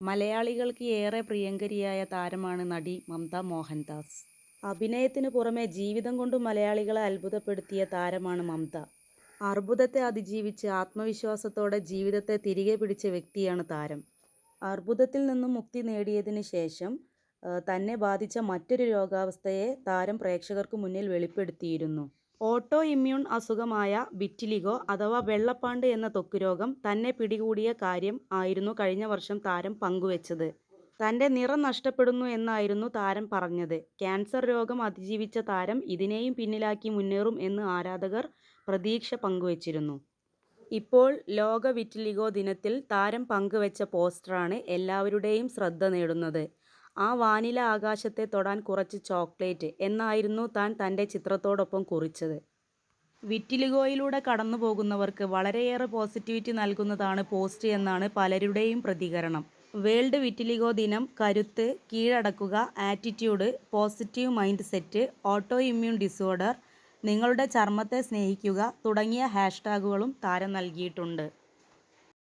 മലയാളികൾക്ക് ഏറെ പ്രിയങ്കരിയായ താരമാണ് നടി മമത മോഹൻദാസ്. അഭിനയത്തിന് പുറമെ ജീവിതം കൊണ്ട് മലയാളികളെ അത്ഭുതപ്പെടുത്തിയ താരമാണ് മമത. അർബുദത്തെ അതിജീവിച്ച് ആത്മവിശ്വാസത്തോടെ ജീവിതത്തെ തിരികെ പിടിച്ച വ്യക്തിയാണ് താരം. അർബുദത്തിൽ നിന്നും മുക്തി നേടിയതിന് ശേഷം തന്നെ ബാധിച്ച മറ്റൊരു രോഗാവസ്ഥയെ താരം പ്രേക്ഷകർക്ക് മുന്നിൽ വെളിപ്പെടുത്തിയിരുന്നു. ഓട്ടോ ഇമ്മ്യൂൺ അസുഖമായ വിറ്റിലിഗോ അഥവാ വെള്ളപ്പാണ്ട് എന്ന തൊക്കു രോഗം തന്നെ പിടികൂടിയ കാര്യം ആയിരുന്നു കഴിഞ്ഞ വർഷം താരം പങ്കുവച്ചത് തന്റെ നിറം നഷ്ടപ്പെടുന്നു എന്നായിരുന്നു താരം പറഞ്ഞത്. ക്യാൻസർ രോഗം അതിജീവിച്ച താരം ഇതിനെയും പിന്നിലാക്കി മുന്നേറും എന്ന് ആരാധകർ പ്രതീക്ഷ പങ്കുവച്ചിരുന്നു ഇപ്പോൾ ലോക വിറ്റിലിഗോ ദിനത്തിൽ താരം പങ്കുവച്ച പോസ്റ്ററാണ് എല്ലാവരുടെയും ശ്രദ്ധ നേടുന്നത്. ആ വാനില ആകാശത്തെ തൊടാൻ കുറച്ച് ചോക്ലേറ്റ് എന്നായിരുന്നു താൻ തന്റെ ചിത്രത്തോടൊപ്പം കുറിച്ചത്. വിറ്റിലിഗോയിലൂടെ കടന്നുപോകുന്നവർക്ക് വളരെയേറെ പോസിറ്റിവിറ്റി നൽകുന്നതാണ് പോസ്റ്റ് എന്നാണ് പലരുടെയും പ്രതികരണം. വേൾഡ് വിറ്റിലിഗോ ദിനം കരുത്ത്, കീഴടക്കുക, attitude, positive mindset, autoimmune disorder, നിങ്ങളുടെ ചർമ്മത്തെ സ്നേഹിക്കുക തുടങ്ങിയ ഹാഷ്ടാഗുകളും താരം നൽകിയിട്ടുണ്ട്.